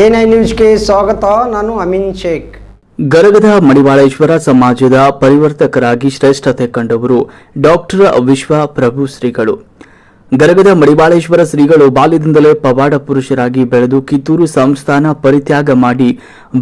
N I ನ್ಯೂಸ್ಗೆ ಸ್ವಾಗತ, ನಾನು ಅಮಿನ್ ಶೇಖ್. ಗರಗದ ಮಡಿವಾಳೇಶ್ವರ ಸಮಾಜದ ಪರಿವರ್ತಕರಾಗಿ ಶ್ರೇಷ್ಠತೆ ಕಂಡವರು ಡಾಕ್ಟರ್ ವಿಶ್ವ ಪ್ರಭು ಶ್ರೀಗಳು. ಗರಗದ ಮಡಿವಾಳೇಶ್ವರ ಶ್ರೀಗಳು ಬಾಲ್ಯದಿಂದಲೇ ಪವಾಡ ಪುರುಷರಾಗಿ ಬೆಳೆದು ಕಿತ್ತೂರು ಸಂಸ್ಥಾನ ಪರಿತ್ಯಾಗ ಮಾಡಿ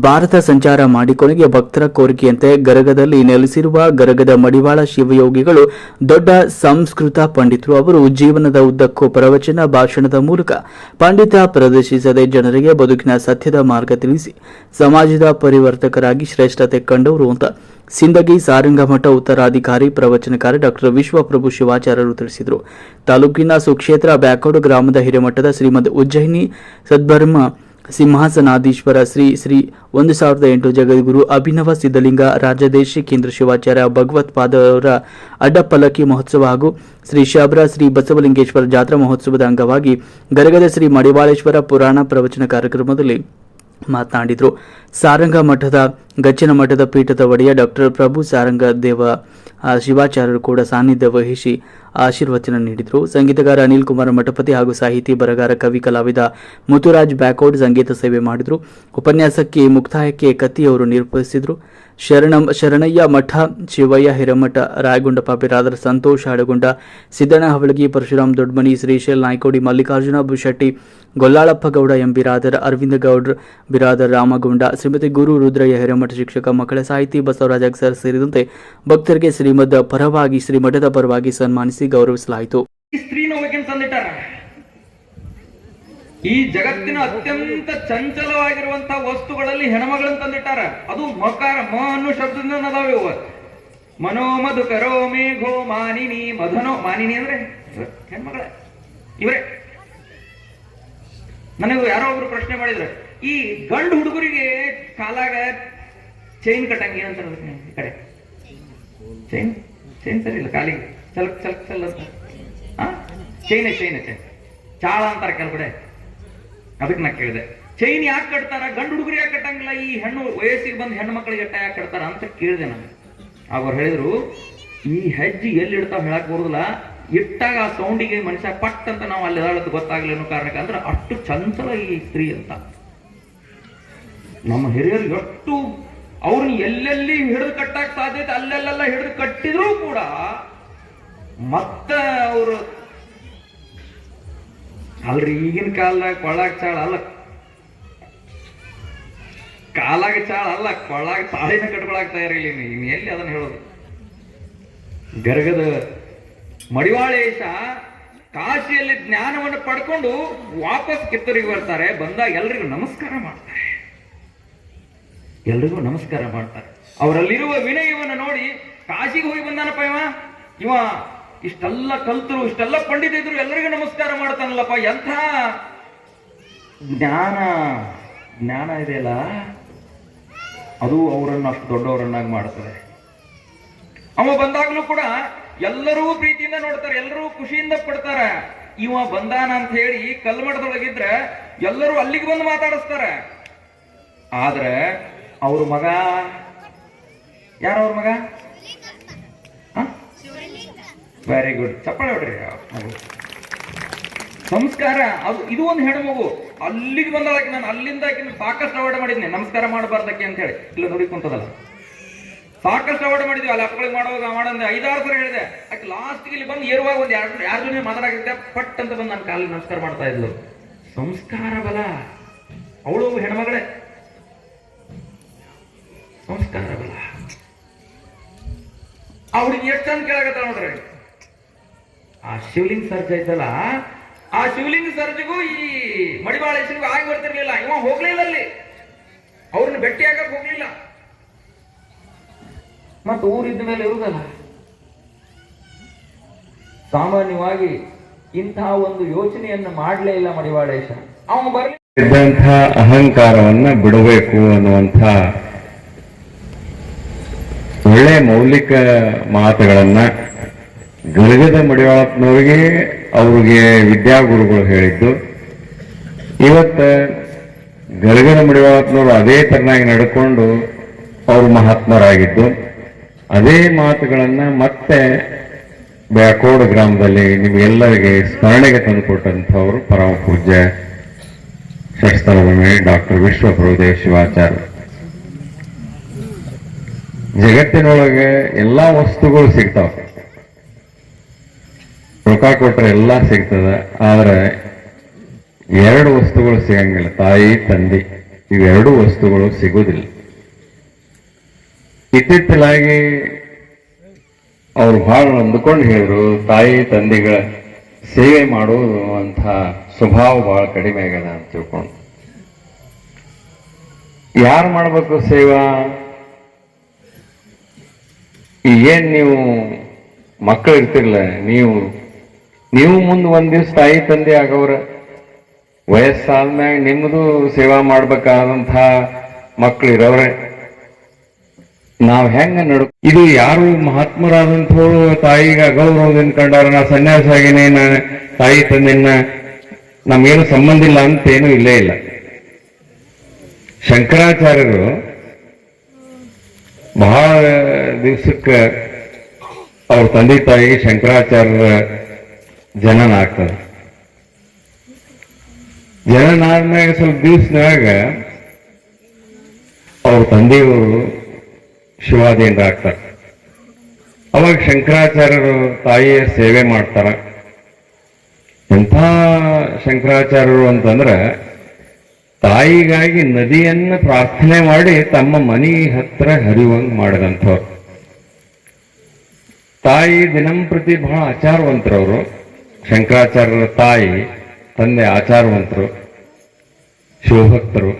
ಭಾರತ ಸಂಚಾರ ಮಾಡಿ ಕೊನೆಗೆ ಭಕ್ತರ ಕೋರಿಕೆಯಂತೆ ಗರಗದಲ್ಲಿ ನೆಲೆಸಿರುವ ಗರಗದ ಮಡಿವಾಳ ಶಿವಯೋಗಿಗಳು ದೊಡ್ಡ ಸಂಸ್ಕೃತ ಪಂಡಿತರು. ಅವರು ಜೀವನದ ಉದ್ದಕ್ಕೂ ಪ್ರವಚನ ಭಾಷಣದ ಮೂಲಕ ಪಂಡಿತ ಪ್ರದರ್ಶಿಸದೆ ಜನರಿಗೆ ಬದುಕಿನ ಸತ್ಯದ ಮಾರ್ಗ ತಿಳಿಸಿ, ಸಮಾಜದ ಪರಿವರ್ತಕರಾಗಿ ಶ್ರೇಷ್ಠತೆ ಕಂಡವರು ಅಂತ ಸಿಂದಗಿ ಸಾರಂಗಮಠ ಉತ್ತರಾಧಿಕಾರಿ ಪ್ರವಚನಕಾರ ಡಾಕ್ಟರ್ ವಿಶ್ವಪ್ರಭು ಶಿವಾಚಾರ್ಯರು ತಿಳಿಸಿದರು. ತಾಲೂಕಿನ ಸುಕ್ಷೇತ್ರ ಬ್ಯಾಕೋಡು ಗ್ರಾಮದ ಹಿರೇಮಠದ ಶ್ರೀಮದ್ ಉಜ್ಜಯಿನಿ ಸದ್ಭರ್ಮ ಸಿಂಹಾಸನಾಧೀಶ್ವರ ಶ್ರೀ ಶ್ರೀ ಒಂದು ಸಾವಿರದ ಎಂಟು ಜಗದ್ಗುರು ಅಭಿನವ ಸಿದ್ಧಲಿಂಗ ರಾಜದೇಶಿ ಕೇಂದ್ರ ಶಿವಾಚಾರ್ಯ ಭಗವತ್ಪಾದವರ ಅಡ್ಡಪಲ್ಲಕ್ಕಿ ಮಹೋತ್ಸವ ಹಾಗೂ ಶ್ರೀ ಶಬರ ಶ್ರೀ ಬಸವಲಿಂಗೇಶ್ವರ ಜಾತ್ರಾ ಮಹೋತ್ಸವದ ಅಂಗವಾಗಿ ಗರಗದ ಶ್ರೀ ಮಡಿವಾಳೇಶ್ವರ ಪುರಾಣ ಪ್ರವಚನ ಕಾರ್ಯಕ್ರಮದಲ್ಲಿ ಮಾತನಾಡಿದರು. ಸಾರಂಗ ಮಠದ ಗಚ್ಚಿನ ಮಠದ ಪೀಠದ ಒಡೆಯ ಡಾಕ್ಟರ್ ಪ್ರಭು ಸಾರಂಗ ದೇವ ಶಿವಾಚಾರ್ಯರು ಕೂಡ ಸಾನ್ನಿಧ್ಯ ವಹಿಸಿ ಆಶೀರ್ವಚನ ನೀಡಿದರು. ಸಂಗೀತಗಾರ ಅನಿಲ್ ಕುಮಾರ್ ಮಠಪತಿ ಹಾಗೂ ಸಾಹಿತಿ, ಬರಗಾರ, ಕವಿ, ಕಲಾವಿದ ಮುತುರಾಜ್ ಬ್ಯಾಕೋಡ್ ಸಂಗೀತ ಸೇವೆ ಮಾಡಿದರು. ಉಪನ್ಯಾಸಕ್ಕೆ ಮುಕ್ತಾಯಕ್ಕೆ ಕತ್ತಿಯವರು ನಿರೂಪಿಸಿದರು. ಶರಣಂ, ಶರಣಯ್ಯ ಮಠ, ಶಿವಯ್ಯ ಹಿರಮಠ ರಾಯಗುಂಡಪ್ಪ ಬಿರಾದರ್ ಸಂತೋಷ್ ಹಡಗುಂಡ, ಸಿದ್ದಣ್ಣ ಹವಳಗಿ, ಪರಶುರಾಮ್ ದೊಡ್ಮನಿ, ಶ್ರೀಶೈಲ್ ನಾಯ್ಕೋಡಿ, ಮಲ್ಲಿಕಾರ್ಜುನ ಬುಶೆಟ್ಟಿ ಗೊಲ್ಲಾಳಪ್ಪ ಗೌಡ, ಎಂ ಬಿರಾದರ್ ಅರವಿಂದ ಗೌಡ್ರ, ಬಿರಾದರ್ ರಾಮಗುಂಡ, ಶ್ರೀಮತಿ ಗುರು ರುದ್ರಯ್ಯ ಹಿರಮಠ ಶಿಕ್ಷಕ, ಮಕ್ಕಳ ಸಾಹಿತಿ ಬಸವರಾಜ ಸರ್ ಸೇರಿದಂತೆ ಭಕ್ತರಿಗೆ ಶ್ರೀಮದ್ ಪರವಾಗಿ, ಶ್ರೀಮಠದ ಪರವಾಗಿ ಸನ್ಮಾನಿಸಿ ಗೌರವಿಸಲಾಯಿತು. ಈ ಜಗತ್ತಿನ ಅತ್ಯಂತ ಚಂಚಲವಾಗಿರುವಂತಹ ವಸ್ತುಗಳಲ್ಲಿ ಹೆಣ್ಮಗಳನ್ನ ತಂದಿಟ್ಟಾರ. ಅದು ಮಕಾರ ಮ ಅನ್ನೋ ಶಬ್ದದಿಂದ ಅದಾವ ಮನೋಮಧು ಕರೋ ಮೇಘೋ ಮಾನಿನಿ, ಮಧನೋ, ಮಾನಿನಿ ಅಂದ್ರೆ ಹೆಣ್ಮಗಳ. ಇವ್ರೆ. ನನಗೆ ಯಾರೋ ಒಬ್ರು ಪ್ರಶ್ನೆ ಮಾಡಿದ್ರು. ಈ ಗಂಡು ಹುಡುಗರಿಗೆ ಕಾಲಾಗ ಚೈನ್ ಕಟ್ಟಂಗಿ ಅಂತ ಕಡೆ? ಚೈನ್ ಚೈನ್ ಸರಿ ಇಲ್ಲ ಕಾಲಿಗೆ ಚಲಕ್ ಚಲಕ್ ಚಲ್ಲ ಅಂತ ಆ ಚೈನೆ ಚೈನೆ ಚೈನ್ ಚಾಳ ಅಂತಾರೆ ಕೆಲಗಡೆ ಅದಕ್ಕೆ ನಾ ಕೇಳಿದೆ. ಚೈನ್ ಯಾಕೆ ಕಟ್ತಾರ? ಗಂಡು ಹುಡುಗರು ಯಾಕೆ ಕಟ್ಟಂಗಿಲ್ಲ? ಈ ಹೆಣ್ಣು ವಯಸ್ಸಿಗೆ ಬಂದು ಹೆಣ್ಣು ಮಕ್ಕಳಿಗೆ ಎಟ್ಟ ಯಾಕೆ ಕಟ್ತಾರ ಅಂತ ಕೇಳಿದೆ ನಾನು. ಅವ್ರು ಹೇಳಿದ್ರು, ಈ ಹೆಜ್ಜೆ ಎಲ್ಲಿ ಇಡ್ತಾವ ಹೇಳಕ್ ಬರುದಿಲ್ಲ. ಇಟ್ಟಾಗ ಆ ಸೌಂಡಿಗೆ ಮನುಷ್ಯ ಪಟ್ ಅಂತ ನಾವು ಅಲ್ಲಿ ಗೊತ್ತಾಗ್ಲಿ ಕಾರಣಕ್ಕೆ ಅಂದ್ರೆ ಅಷ್ಟು ಚಂಚಲ ಈ ಸ್ತ್ರೀ ಅಂತ. ನಮ್ಮ ಹಿರಿಯರು ಎಷ್ಟು ಅವ್ರನ್ನ ಎಲ್ಲೆಲ್ಲಿ ಹಿಡಿದು ಕಟ್ಟಕ್ಕೆ ಸಾಧ್ಯತೆ ಅಲ್ಲೆಲ್ಲೆಲ್ಲ ಹಿಡಿದು ಕಟ್ಟಿದ್ರೂ ಕೂಡ ಮತ್ತ ಅವರು ಅಲ್ರಿ ಈಗಿನ ಕಾಲದಾಗ ಕೊಳ್ಳಾಗ ಚಾಳ ಅಲ್ಲ. ಕಾಲಾಗ ಚಾಳ ಅಲ್ಲ, ಕೊಳ್ಳಾಗ ತಾಳಿನ ಕಟ್ಕೊಳಕ್ ತಯಾರಿಲ್ಲ ಇನ್ನು ಎಲ್ಲಿ ಅದನ್ನ ಹೇಳೋದು? ಗರ್ಗದ ಮಡಿವಾಳೇಶ ಕಾಶಿಯಲ್ಲಿ ಜ್ಞಾನವನ್ನು ಪಡ್ಕೊಂಡು ವಾಪಸ್ ಕಿತ್ತೂರಿಗೆ ಬರ್ತಾರೆ, ಬಂದಾಗ ಎಲ್ರಿಗೂ ನಮಸ್ಕಾರ ಮಾಡ್ತಾರೆ. ಎಲ್ರಿಗೂ ನಮಸ್ಕಾರ ಮಾಡ್ತಾರೆ. ಅವರಲ್ಲಿರುವ ವಿನಯವನ್ನು ನೋಡಿ ಕಾಶಿಗೆ ಹೋಗಿ ಬಂದಾನಪ್ಪ ಇವ? ಇವ ಇಷ್ಟೆಲ್ಲ ಕಲ್ತರು ಇಷ್ಟೆಲ್ಲ ಪಂಡಿತ ಇದ್ರು ಎಲ್ಲರಿಗೂ ನಮಸ್ಕಾರ ಮಾಡ್ತಾನಲ್ಲಪ್ಪ, ಎಂಥ ಜ್ಞಾನ ಜ್ಞಾನ ಇದೆಯಲ್ಲ? ಅದು ಅವರನ್ನು ಅಷ್ಟು ದೊಡ್ಡವರನ್ನಾಗಿ ಮಾಡ್ತದೆ. ಅವ ಬಂದಾಗ್ಲೂ ಕೂಡ ಎಲ್ಲರೂ ಪ್ರೀತಿಯಿಂದ ನೋಡ್ತಾರೆ, ಎಲ್ಲರೂ ಖುಷಿಯಿಂದ ಪಡ್ತಾರೆ. ಇವ ಬಂದಾನ ಅಂತ ಹೇಳಿ ಕಲ್ಮಠದೊಳಗಿದ್ರೆ ಎಲ್ಲರೂ ಅಲ್ಲಿಗೆ ಬಂದು ಮಾತಾಡಿಸ್ತಾರೆ. ಆದ್ರೆ ಅವ್ರ ಮಗ, ಯಾರವ್ರ ಮಗ? ವೆರಿ ಗುಡ್ ಚಪ್ಪಾಳೆ ಹೊಡ್ರಿ. ನಮಸ್ಕಾರ. ಅದು ಇದು ಒಂದು ಮಗು. ಅಲ್ಲಿಗೆ ಬಂದಾಗ ನಾನು ಅಲ್ಲಿಂದ ಸಾಕಷ್ಟು ಅವಾರ್ಡ್ ಮಾಡಿದ್ನಿ. ನಮಸ್ಕಾರ ಮಾಡಬಾರ್ದಕ್ಕೆ ಅಂತ ಹೇಳಿ. ಇಲ್ಲ, ನೋಡಿ ಕುಂತದಲ್ಲ. ಸಾಕಷ್ಟು ಅವಾರ್ಡ್ ಮಾಡಿದ್ವಿ. ಅಲ್ಲಿ ಅಪ್ಪಗಳಿಗೆ ಮಾಡುವಾಗ ಮಾಡಂದೆ ಐದಾರು ಸಲ ಹೇಳಿದೆ. ಆಕೆ ಲಾಸ್ಟ್ ಇಲ್ಲಿ ಬಂದು ಏರುವಾಗ ಒಂದು ಎರಡು ಯಾರು ಜೊತೆ ಮಾತಾಡಕ್ಕಿದ್ದೆ? ಪಟ್ ಅಂತ ಬಂದು ನನ್ನ ಕಾಲಿಗೆ ನಮಸ್ಕಾರ ಮಾಡ್ತಾ ಇದ್ಲು. ಸಂಸ್ಕಾರ ಬಲ. ಅವಳು ಹೆಣ್ಮಗಳೇ ಸಂಸ್ಕಾರ ಬಲ. ಅವಳಿಗೆ ಎಷ್ಟು ಚಂದ ಕೇಳಾಗತ್ತ ನೋಡ್ರಿ. ಆ ಶಿವಲಿಂಗ ಸರ್ಜ್ ಐತಲ್ಲ, ಆ ಶಿವಲಿಂಗ ಸರ್ಜ್ಗೂ ಈ ಮಡಿವಾಳೇಶ್ವರಿಗೂ ಆಗಿ ಬರ್ತಿರ್ಲಿಲ್ಲ. ಇವ ಹೋಗ್ಲಿಲ್ಲ ಅಲ್ಲಿ. ಅವ್ರನ್ನ ಭೇಟಿಯಾಗಕ್ ಹೋಗ್ಲಿಲ್ಲ. ಮತ್ತು ಊರಿದ್ದ ಮೇಲೆ ಇರುದಲ್ಲ? ಸಾಮಾನ್ಯವಾಗಿ ಇಂತಹ ಒಂದು ಯೋಚನೆಯನ್ನು ಮಾಡಲೇ ಇಲ್ಲ ಮಡಿವಾಳೇಶ ಅವನು ಬರ್ಲಿ ಇದ್ದಂಥ ಅಹಂಕಾರವನ್ನ ಬಿಡಬೇಕು ಅನ್ನುವಂಥ ಒಳ್ಳೆ ಮೌಲಿಕ ಮಾತುಗಳನ್ನ ಗರಗದ ಮಡಿವಾಳಪ್ಪನವರಿಗೆ ಅವ್ರಿಗೆ ವಿದ್ಯಾಗುರುಗಳು ಹೇಳಿದ್ದು, ಇವತ್ತ ಗರಗದ ಮಡಿವಾಳಪ್ಪನವರು ಅದೇ ತರನಾಗಿ ನಡ್ಕೊಂಡು ಅವರು ಮಹಾತ್ಮರಾಗಿದ್ದು, ಅದೇ ಮಾತುಗಳನ್ನು ಮತ್ತೆ ಬ್ಯಾಕೋಡ್ ಗ್ರಾಮದಲ್ಲಿ ನಿಮಗೆಲ್ಲರಿಗೆ ಸ್ಮರಣೆಗೆ ತಂದುಕೊಟ್ಟಂಥವರು ಪರಮ ಪೂಜ್ಯ ಶಸ್ತ್ರಭೂಮಿ ಡಾಕ್ಟರ್ ವಿಶ್ವಪ್ರಭುದೇವ್ ಶಿವಾಚಾರ್ಯ. ಜಗತ್ತಿನೊಳಗೆ ಎಲ್ಲಾ ವಸ್ತುಗಳು ಸಿಗ್ತಾವ. ರೊಕ್ಕ ಕೊಟ್ಟರೆ ಎಲ್ಲ ಸಿಗ್ತದೆ, ಆದ್ರೆ ಎರಡು ವಸ್ತುಗಳು ಸಿಗಂಗಿಲ್ಲ. ತಾಯಿ, ತಂದೆ, ಇವೆರಡು ವಸ್ತುಗಳು ಸಿಗುವುದಿಲ್ಲ ಇತ್ತಿತ್ತಲಾಗಿ ಅವ್ರು ಬಹಳ ಅಂದುಕೊಂಡು ಹೇಳಿದ್ರು, ತಾಯಿ, ತಂದೆಗಳ ಸೇವೆ ಮಾಡುವುದು ಅಂತ ಸ್ವಭಾವ ಬಹಳ ಕಡಿಮೆ ಆಗ್ಯದ ಅಂತ ತಿಳ್ಕೊಂಡು. ಯಾರು ಮಾಡಬೇಕು ಸೇವಾ? ಏನು ನೀವು ಮಕ್ಕಳು ಇರ್ತಿರ್ಲ, ನೀವು ನೀವು ಮುಂದೆ ಒಂದ್ ದಿವ್ಸ ತಾಯಿ ತಂದೆ ಆಗವ್ರ ವಯಸ್ಸಾದ್ಮ್ಯಾಗ ನಿಮ್ಮದು ಸೇವಾ ಮಾಡ್ಬೇಕಾದಂತಹ ಮಕ್ಳು ಇರೋವ್ರೆ. ನಾವ್ ಹೆಂಗ ನಡು ಇದು ಯಾರು ಮಹಾತ್ಮರಾದಂಥವ್ರು ತಾಯಿಗ ಅಗೌರವದಿಂದ ಕಂಡಾರ ನಾ ಸನ್ಯಾಸ ಆಗಿನ ತಾಯಿ ತಂದೆನ ನಮ್ಗೇನು ಸಂಬಂಧ ಇಲ್ಲ ಅಂತ ಏನು ಇಲ್ಲೇ ಇಲ್ಲ. ಶಂಕರಾಚಾರ್ಯರು ಬಹಳ ದಿವ್ಸಕ್ಕೆ ಅವ್ರ ತಂದೆ ತಾಯಿ ಶಂಕರಾಚಾರ್ಯರ ಜನನ ಆಗ್ತದೆ ಜನನ ಆದ್ಮ್ಯಾಗ ಸ್ವಲ್ಪ ದಿವಸದಾಗ ಅವ್ರ ತಂದೆಯವರು ಶಿವಾದಿಯಿಂದ ಆಗ್ತಾರೆ. ಅವಾಗ ಶಂಕರಾಚಾರ್ಯರು ತಾಯಿಯ ಸೇವೆ ಮಾಡ್ತಾರ. ಎಂಥ ಶಂಕರಾಚಾರ್ಯರು ಅಂತಂದ್ರೆ ತಾಯಿಗಾಗಿ ನದಿಯನ್ನ ಪ್ರಾರ್ಥನೆ ಮಾಡಿ ತಮ್ಮ ಮನಿ ಹತ್ರ ಹರಿವಂಗೆ ಮಾಡಿದಂಥವ್ರು. ತಾಯಿ ದಿನಂಪ್ರತಿ ಬಹಳ ಆಚಾರವಂತರವರು. ಶಂಕರಾಚಾರ್ಯರ ತಾಯಿ, ತಂದೆ ಆಚಾರವಂತರು, ಶಿವಭಕ್ತರು,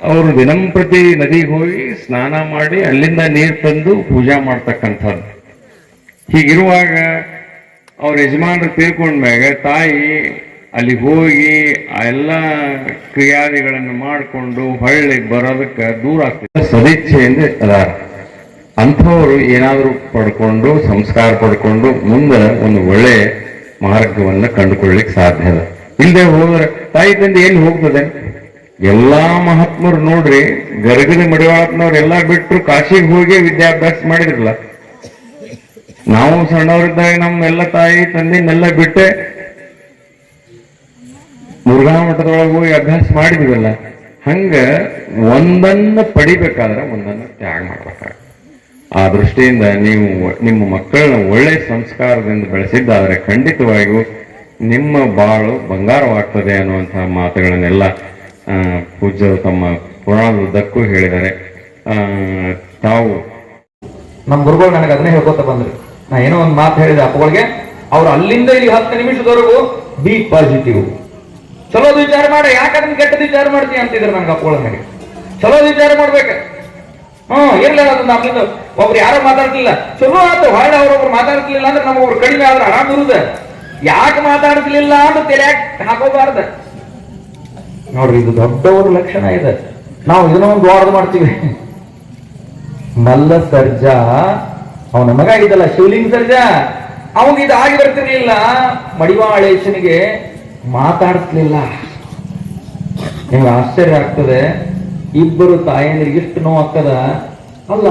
ಅವರು ದಿನಂಪ್ರತಿ ನದಿಗೆ ಹೋಗಿ ಸ್ನಾನ ಮಾಡಿ ಅಲ್ಲಿಂದ ನೀರು ತಂದು ಪೂಜಾ ಮಾಡ್ತಕ್ಕಂಥದ್ದು ಹೀಗಿರುವಾಗ ಅವ್ರ ಯಜಮಾನರು ತೀರ್ಕೊಂಡ್ಮ್ಯಾಗ ತಾಯಿ ಅಲ್ಲಿ ಹೋಗಿ ಆ ಎಲ್ಲ ಕ್ರಿಯಾದಿಗಳನ್ನು ಮಾಡಿಕೊಂಡು ಹೊಳ್ಳಿಗೆ ಬರೋದಕ್ಕೆ ದೂರ ಆಗ್ತದೆ ಸದಿಚ್ಛೆಯಿಂದ ಅದಾರ ಅಂಥವರು ಏನಾದರೂ ಪಡ್ಕೊಂಡು, ಸಂಸ್ಕಾರ ಪಡ್ಕೊಂಡು ಮುಂದೆ ಒಂದು ಒಳ್ಳೆ ಮಾರ್ಗವನ್ನು ಕಂಡುಕೊಳ್ಳಿಕ್ ಸಾಧ್ಯ ಅದ. ಇಲ್ಲದೆ ಹೋದ್ರೆ ತಾಯಿ ತಂದೆ ಎಲ್ಲಿ ಹೋಗ್ತದೆ? ಎಲ್ಲಾ ಮಹಾತ್ಮರು ನೋಡ್ರಿ, ಗರಗದ ಮಡಿವಾಳತ್ನವ್ರು ಎಲ್ಲಾ ಬಿಟ್ರು ಕಾಶಿಗೆ ಹೋಗಿ ವಿದ್ಯಾಭ್ಯಾಸ ಮಾಡಿದ್ರಲ್ಲ. ನಾವು ಸಣ್ಣವರಿದ್ದಾಗ ನಮ್ಮೆಲ್ಲ ತಾಯಿ ತಂದೆನೆಲ್ಲ ಬಿಟ್ಟೆ ಮುರುಘಾ ಮಠದೊಳಗೆ ಹೋಗಿ ಅಭ್ಯಾಸ ಮಾಡಿದ್ವಲ್ಲ, ಹಂಗ ಒಂದನ್ನು ಪಡಿಬೇಕಾದ್ರೆ ಒಂದನ್ನು ತ್ಯಾಗ ಮಾಡ್ಬೇಕಾಗ ಆ ದೃಷ್ಟಿಯಿಂದ ನೀವು ನಿಮ್ಮ ಮಕ್ಕಳನ್ನ ಒಳ್ಳೆ ಸಂಸ್ಕಾರದಿಂದ ಬೆಳೆಸಿದ್ದಾದರೆ ಖಂಡಿತವಾಗಿಯೂ ನಿಮ್ಮ ಬಾಳು ಬಂಗಾರವಾಗ್ತದೆ ಅನ್ನುವಂತಹ ಮಾತುಗಳನ್ನೆಲ್ಲ ಪೂಜ್ಯರು ತಮ್ಮ ಪುರಾಣದುದ್ದಕ್ಕೂ ಹೇಳಿದ್ದಾರೆ. ತಾವು ನಮ್ಮ ಗುರುಗಳು ನನಗೆ ಅದನ್ನೇ ಹೇಳ್ಕೊತ ಬಂದ್ರಿ. ನಾ ಏನೋ ಒಂದು ಮಾತು ಹೇಳಿದೆ ಅಪ್ಪಗಳಿಗೆ ಅವ್ರು ಅಲ್ಲಿಂದ ಇಲ್ಲಿ ಹತ್ತು ನಿಮಿಷದವರೆಗೂ ಬಿ ಪಾಸಿಟಿವ್ ಚಲೋದ್ ವಿಚಾರ ಮಾಡಿ ಯಾಕಂದ್ರೆ ಕೆಟ್ಟದ ವಿಚಾರ ಮಾಡ್ತೀಯ ಅಂತಿದ್ರು ನನಗೆ ಅಪ್ಪಗಳ ನನಗೆ ಚಲೋದ್ ವಿಚಾರ ಮಾಡ್ಬೇಕು. ಹ್ಮ್ ಇರ್ಲಿಲ್ಲ ಅದನ್ನ ನಮ್ಮಿಂದ ಒಬ್ರು ಯಾರೋ ಮಾತಾಡ್ತಿಲ್ಲ. ಚಲೋ ಆಯ್ತು ಹೊರಡ ಅವ್ರೊಬ್ರು ಮಾತಾಡ್ತಿಲ್ಲ ಅಂದ್ರೆ ನಮ್ಮೊಬ್ರು ಕಡಿಮೆ ಆದ್ರೆ ಆರಾಮ್ ಇರುದ. ಯಾಕೆ ಮಾತಾಡ್ತಿರ್ಲಿಲ್ಲ ಅಂತ ತಲೆಯಾಗ ಹಾಕೋಬಾರ್ದ. ನೋಡ್ರಿ, ಇದು ದೊಡ್ಡವರ ಲಕ್ಷಣ ಇದೆ. ನಾವು ಇದನ್ನ ಒಂದು ವಾರದ ಮಾಡ್ತೀವಿ. ಮಲ್ಲ ಸರ್ಜಾ. ಅವನ ಮಗ ಇದ್ದಲ್ಲ ಶಿವಲಿಂಗ ಸರ್ಜಾ. ಅವಾಗ ಇದು ಆಗಿ ಬರ್ತಿರ್ಲಿಲ್ಲ. ಮಡಿವಾಳೇಶನಿಗೆ ಮಾತಾಡ್ತಿರ್ಲಿಲ್ಲ ನಿಮ್ಗೆ ಆಶ್ಚರ್ಯ ಆಗ್ತದೆ. ಇಬ್ಬರು ತಾಯಂದ್ರಿಗೆ ಇಷ್ಟು ನೋವು ಆಗ್ತದ? ಅಲ್ಲ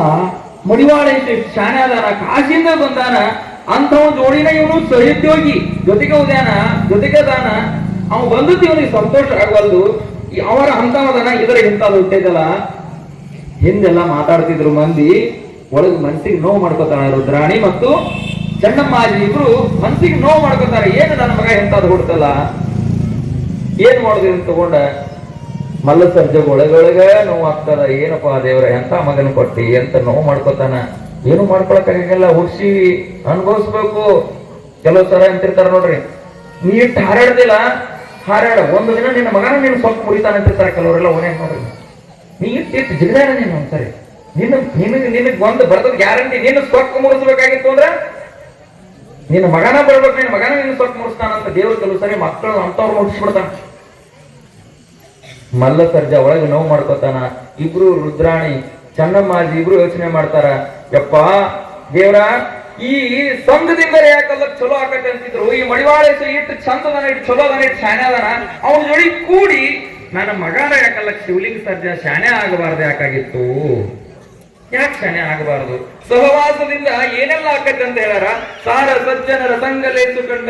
ಮಡಿವಾಳೇಶ ಇಲ್ಲಿ ಶಾನೆ ಅದಾನ ಕಾಶಿಯಿಂದ ಬಂದಾನ ಅಂತ ಜೋಡಿನ ಇವನು ಸಹೋದ್ಯೋಗಿ. ಜೊತೆಗೆ ಉದ್ಯಾನ ಜೊತೆಗೆ ದಾನ ಅವ್ ಬಂದದ್ದು ಸಂತೋಷ ಆಗವಲ್ದು. ಅವರ ಹಂತವದನ ಇದರ ಇಂಥದ್ದು ಹುಟ್ಟಿದಲ್ಲ. ಹಿಂದೆಲ್ಲ ಮಾತಾಡ್ತಿದ್ರು ಮಂದಿ. ಒಳಗ್ ಮನ್ಸಿಗೆ ನೋವು ಮಾಡ್ಕೋತಾನ ರುದ್ರಾಣಿ ಮತ್ತು ಚನ್ನಮ್ಮಾಜಿ ಇಬ್ರು ಮನ್ಸಿಗೆ ನೋವು ಮಾಡ್ಕೋತಾರೆ ಏನು ನನ್ನ ಮಗ ಎಂತಾದ್ ಹುಡ್ತಲ್ಲ ಏನ್ ಮಾಡುದು ತಗೊಂಡ? ಮಲ್ಲ ಸರ್ಜಗ ಒಳಗೊಳಗ ನೋವು ಆಗ್ತದ ಏನಪ್ಪಾ ದೇವ್ರ, ಎಂತ ಮಗನ ಕೊಟ್ಟಿ, ಎಂತ ನೋವು ಮಾಡ್ಕೋತಾನ? ಏನು ಮಾಡ್ಕೊಳಕಾಗಿಲ್ಲ ಹುಡ್ಸಿ ಅನುಭವಿಸ್ಬೇಕು. ಕೆಲವು ಸರ ಅಂತಿರ್ತಾರ ನೋಡ್ರಿ. ನೀ ಇಟ್ಟು ಹಾರಾಡ್ದಿಲ್ಲ, ಹಾರಾಡ. ಒಂದು ದಿನ ನಿನ್ನ ಮಗನ ನಿನ್ನ ಸ್ವಲ್ಪ ಮುರಿತಾನೆ ಅಂತಿರ್ತಾರೆ ಕೆಲವರೆಲ್ಲ ಓನೇ ನೋಡ್ರಿ. ನೀ ಇಟ್ಟಿಟ್ಟು ಜಿಗಿದಾರ ನೀನು ಒಂದ್ಸರಿ. ನಿನ್ನ ನಿನಗೆ ನಿನಗ್ ಒಂದು ಬರ್ತದ ಗ್ಯಾರಂಟಿ ನಿನ್ನ ಸ್ವಲ್ಪ ಮುರಿಸ್ಬೇಕಾಗಿತ್ತು ಅಂದ್ರೆ ನಿನ್ನ ಮಗನ ಬರ್ಬೇಕು. ನಿನ್ನ ಮಗನ ನಿನ್ನ ಸ್ವರ್ಗ ಮುರಿಸ್ತಾನಂತ ದೇವ್ರ ಕೆಲವು ಸರಿ ಮಕ್ಕಳು ಅಂತವ್ರು ಮುಗಿಸ್ಬಿಡ್ತಾನ ಮಲ್ಲ ಸರ್ಜಾ ಒಳಗೆ ನೋವು ಮಾಡ್ಕೋತಾನ, ಇಬ್ರು ರುದ್ರಾಣಿ ಚನ್ನಮ್ಮಾಜಿ ಇಬ್ರು ಯೋಚನೆ ಮಾಡ್ತಾರ, ಯಪ್ಪ, ದೇವ್ರ, ಈ ಸಂಘದಿಂದ ಯಾಕಲ್ಲ ಚಲೋ ಆಕತ್ತ ಅಂತಿದ್ರು? ಈ ಮಡಿವಾಳ ಇಟ್ಟು ಚಂದದನ ಇಟ್ಟು ಚಲೋ ಅದನ್ನ ಇಟ್ಟು ಶಾಣೆ ಅದನ ಅವನ ಜೋಡಿ ಕೂಡಿ ನನ್ನ ಮಗನ ಯಾಕಲ್ಲ ಶಿವಲಿಂಗ ಸರ್ಜ ಶಾನೆ ಆಗಬಾರ್ದು ಯಾಕಾಗಿತ್ತು? ಯಾಕೆ ಶಾಣೆ ಆಗಬಾರದು? ಸಹವಾಸದಿಂದ ಏನೆಲ್ಲ ಆಕತ್ತೆ ಅಂತ ಹೇಳಾರ ಸಾರ ಸಜ್ಜನರ ಸಂಗಲೇಸು ಕಂಡ